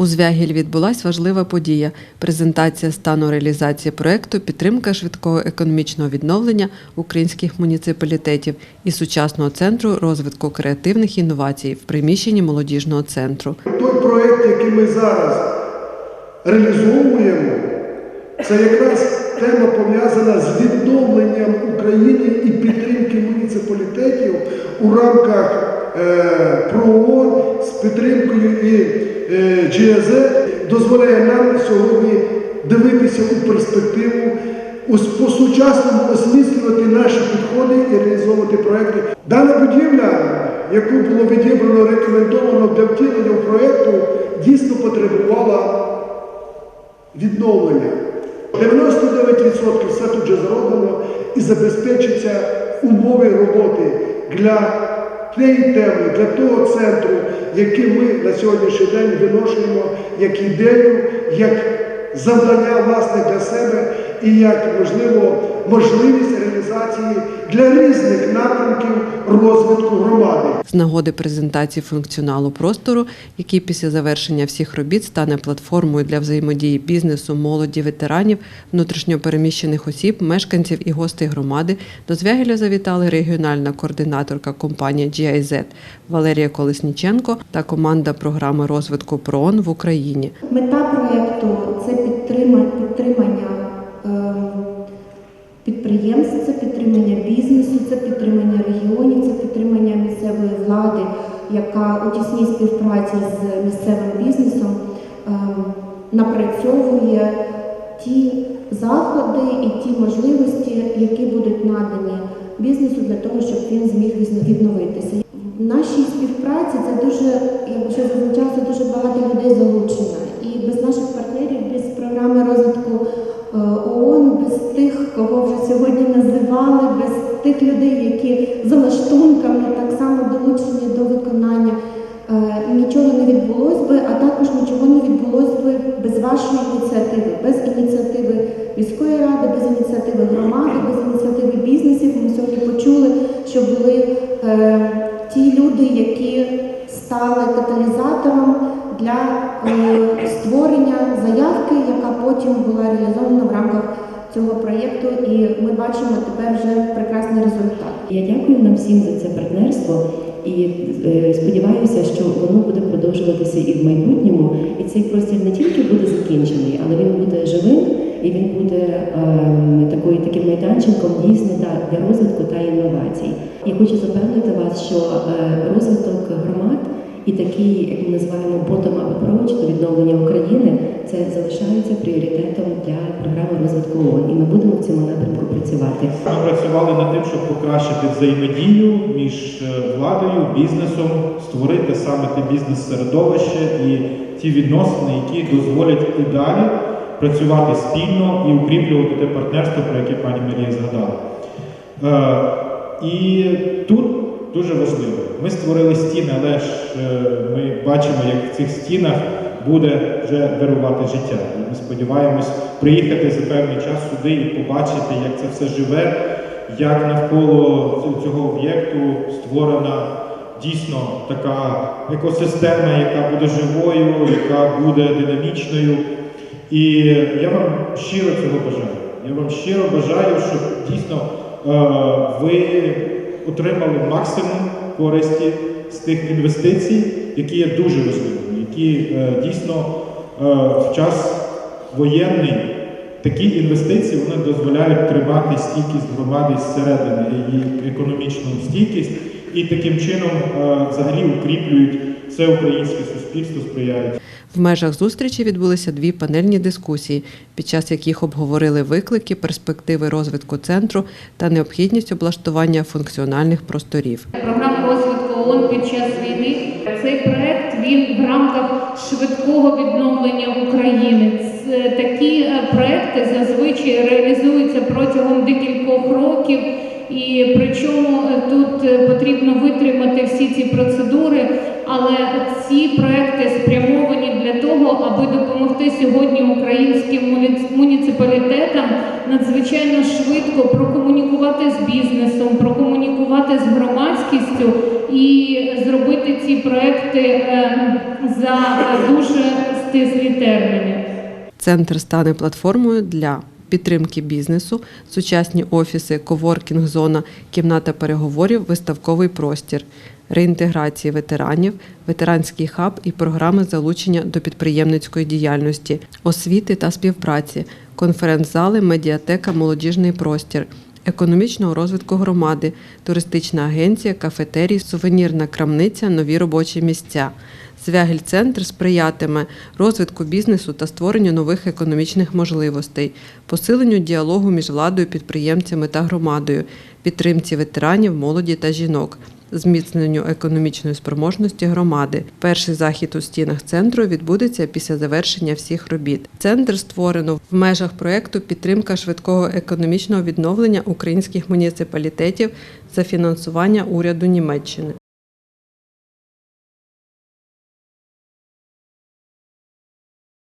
У Звягіль відбулась важлива подія презентація стану реалізації проекту Підтримка швидкого економічного відновлення українських муніципалітетів і сучасного центру розвитку креативних інновацій в приміщенні молодіжного центру. Той проєкт, який ми зараз реалізовуємо, це якраз тема пов'язана з відновленням України і підтримки муніципалітетів у рамках е, ПРООН підтримкою і е, GIZ дозволяє нам сьогодні дивитися у перспективу, по-сучасному осмислювати наші підходи і реалізовувати проекти. Дана будівля, яку було відібрано, рекомендовано для втілення проєкту, дійсно потребувала відновлення. 99% все тут вже зроблено і забезпечиться умови роботи для тієї теми, для того центру, який ми на сьогоднішній день виношуємо як ідею, як завдання власне для себе і як можливо можливість реалізації для різних напрямків розвитку громади. З нагоди презентації функціоналу простору, який після завершення всіх робіт стане платформою для взаємодії бізнесу, молоді, ветеранів, внутрішньопереміщених осіб, мешканців і гостей громади, до Звягеля завітали регіональна координаторка компанії GIZ Валерія Колесніченко та команда програми розвитку ПРООН в Україні. Мета проєкту це підтримання підприємств, це підтримання бізнесу, це підтримання регіонів, це підтримання місцевої влади, яка у тісній співпраці з місцевим бізнесом е, напрацьовує ті заходи і ті можливості, які будуть надані бізнесу для того, щоб він зміг відновитися. В нашій співпраці це дуже, як вже зазначалося, дуже багато людей залучено. І без наших партнерів, без програми розвитку е, кого вже сьогодні називали, без тих людей, які за лаштунками так само долучені до виконання, е, нічого не відбулось би, а також нічого не відбулось би без вашої ініціативи, без ініціативи міської ради, без ініціативи громади, без ініціативи бізнесів. Ми сьогодні почули, що були е, ті люди, які стали каталізатором для е, створення заявки, яка потім була реалізована в рамках цього проєкту, і ми бачимо тепер вже прекрасний результат. Я дякую нам всім за це партнерство і е, сподіваюся, що воно буде продовжуватися і в майбутньому. І цей простір не тільки буде закінчений, але він буде живим і він буде ем, такою таким майданчиком дійсно для розвитку та інновацій. І хочу запевнити вас, що е, розвиток громад і такий, як ми називаємо bottom-up approach до відновлення України, це залишається пріоритетом для програми розвитку ООН. І ми будемо в цьому напрямку працювати. Ми працювали над тим, щоб покращити взаємодію між е, владою, бізнесом, створити саме те бізнес-середовище і ті відносини, які дозволять і далі працювати спільно і укріплювати те партнерство, про яке пані Марія згадала. Е, І тут дуже важливо. Ми створили стіни, але ж е, ми бачимо, як в цих стінах буде вже вирувати життя. Ми сподіваємось приїхати за певний час сюди і побачити, як це все живе, як навколо цього об'єкту створена дійсно така екосистема, яка буде живою, яка буде динамічною. І я вам щиро цього бажаю. Я вам щиро бажаю, щоб дійсно е, ви отримали максимум користі з тих інвестицій, які є дуже важливими, які е, дійсно е, в час воєнний такі інвестиції вони дозволяють тримати стійкість громади зсередини, її економічну стійкість, і таким чином е, взагалі укріплюють все українське суспільство, сприяють В межах зустрічі відбулися дві панельні дискусії, під час яких обговорили виклики, перспективи розвитку центру та необхідність облаштування функціональних просторів. Програма розвитку ООН під час війни. Проект він в рамках швидкого відновлення України. Такі е, проекти зазвичай реалізуються протягом декількох років. І причому е, тут е, потрібно витримати всі ці процедури, але ці проекти спрямовані для того, аби допомогти сьогодні українським муніципалітетам надзвичайно швидко прокомунікувати з бізнесом, прокомунікувати з громадськістю і проекти е, за дуже стислі терміни. Центр стане платформою для підтримки бізнесу, сучасні офіси, коворкінг зона, кімната переговорів, виставковий простір, реінтеграції ветеранів, ветеранський хаб і програми залучення до підприємницької діяльності, освіти та співпраці, конференц-зали, медіатека, молодіжний простір. Економічного розвитку громади, туристична агенція, кафетерій, сувенірна крамниця, нові робочі місця. Звягель-центр сприятиме розвитку бізнесу та створенню нових економічних можливостей, посиленню діалогу між владою, підприємцями та громадою, підтримці ветеранів, молоді та жінок, зміцненню економічної спроможності громади. Перший захід у стінах центру відбудеться після завершення всіх робіт. Центр створено в межах проєкту Підтримка швидкого економічного відновлення українських муніципалітетів за фінансування уряду Німеччини.